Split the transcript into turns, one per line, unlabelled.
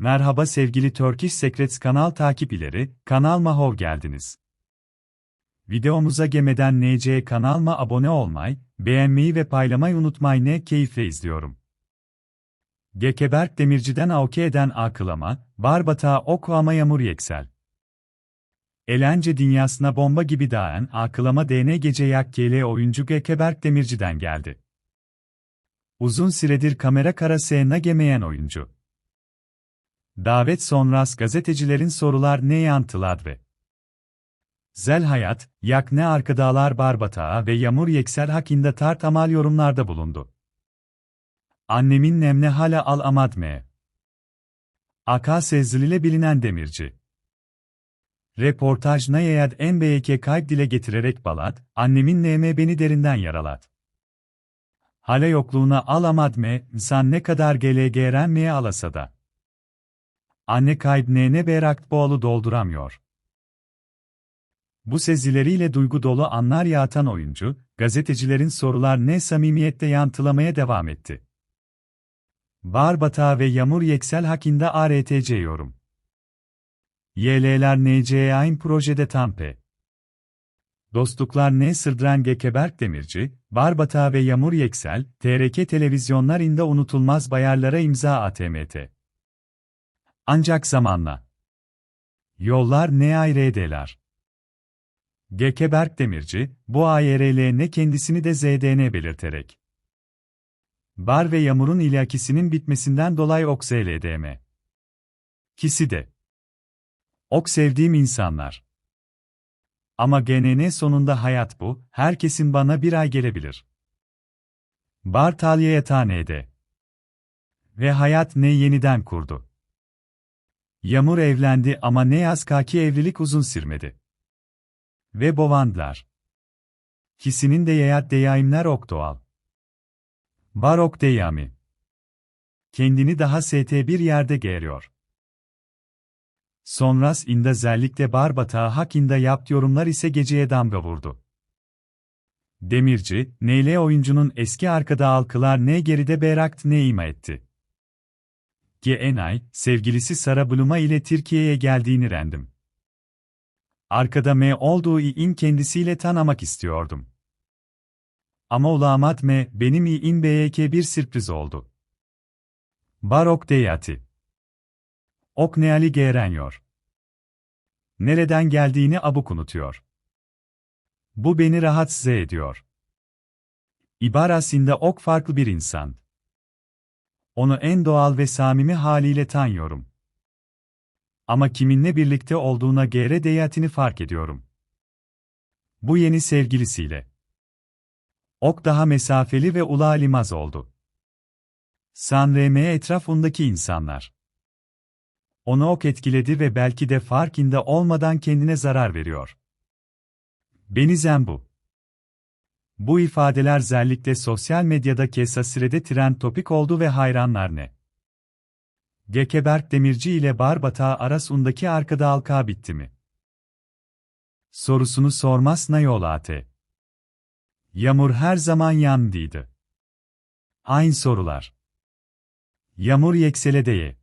Merhaba sevgili Turkish Secrets kanal takipçileri, kanalıma hoş geldiniz. Videomuza gemeden NC kanalıma abone olmayı, beğenmeyi ve paylamayı unutmayın ne keyifle izliyorum. Gekeberk Demirci'den Auke eden akılama, Barbata oku ama yağmur yeksel. Elence dünyasına bomba gibi dağın akılama DN gece yak KL oyuncu Gekeberk Demirci'den geldi. Uzun süredir kamera karasına gemeyen oyuncu. Davet sonrası gazetecilerin sorular ne yanıtladı? Zel Hayat, Yak ne Arkadalar Barbatağa ve Yamur Yeksel hakkında tartamal yorumlarda bulundu. Annemin nemne hala al amad me. Aka ile bilinen demirci. Reportaj Nayayad NBK kalp dile getirerek balat, annemin neme beni derinden yaralat. Hala yokluğuna al amad me, insan ne kadar gele alasa da. Anne nene berakt boğalı dolduramıyor. Bu sezileriyle duygu dolu anlar yağtan oyuncu, gazetecilerin sorular ne samimiyette yantılamaya devam etti. Barbata ve Yamur Yeksel hakkında ARTC yorum. YL'ler NCAIN projede tampe. Dostluklar ne Sırdran Gekeberk Demirci, Barbata ve Yamur Yeksel, TRK televizyonlar inde unutulmaz bayarlara imza ATMT. Ancak zamanla. Yollar ne ayrı Gekeberk Demirci, bu AYRL ne kendisini de ZDN belirterek. Bar ve yağmurun ilakisinin bitmesinden dolayı OKSLDM. Kisi de. Ok sevdiğim insanlar. Ama GNN sonunda hayat bu, herkesin bana bir ay gelebilir. Bar Talya yatağınede. Ve hayat ne yeniden kurdu. Yamur evlendi ama ne yazık ki evlilik uzun sürmedi. Ve bovandılar. Kisinin de yayat deyayimler ok doğal. Barok deyami. Kendini daha ST bir yerde geriyor. Sonras inda zellikle barbatağı hakkında yapt yorumlar ise geceye damga vurdu. Demirci, Neyle oyuncunun eski arkada alkılar ne geride berakt ne ima etti. GNI, sevgilisi Sara Bluma ile Türkiye'ye geldiğini rendim. Arkada M olduğu in kendisiyle tanımak istiyordum. Ama ulamat M, benim in BYK bir sürpriz oldu. Barok Deyati. Ok neali gerenyor. Nereden geldiğini abuk unutuyor. Bu beni rahatsız ediyor. İbarasında ok farklı bir insan. Onu en doğal ve samimi haliyle tanıyorum. Ama kiminle birlikte olduğuna gere deyatini fark ediyorum. Bu yeni sevgilisiyle. Ok daha mesafeli ve ulalimaz oldu. Sanreme etrafındaki insanlar. Onu ok etkiledi ve belki de farkında olmadan kendine zarar veriyor. Benizen bu. Bu ifadeler özellikle sosyal medyada kesa sürede trend topik oldu ve hayranlar ne? Gekeberk Demirci ile Barbata arasındaki arkada halka bitti mi? Sorusunu sormaz Nayolate. Yağmur her zaman yandıydı. Aynı sorular. Yağmur yekseledeye.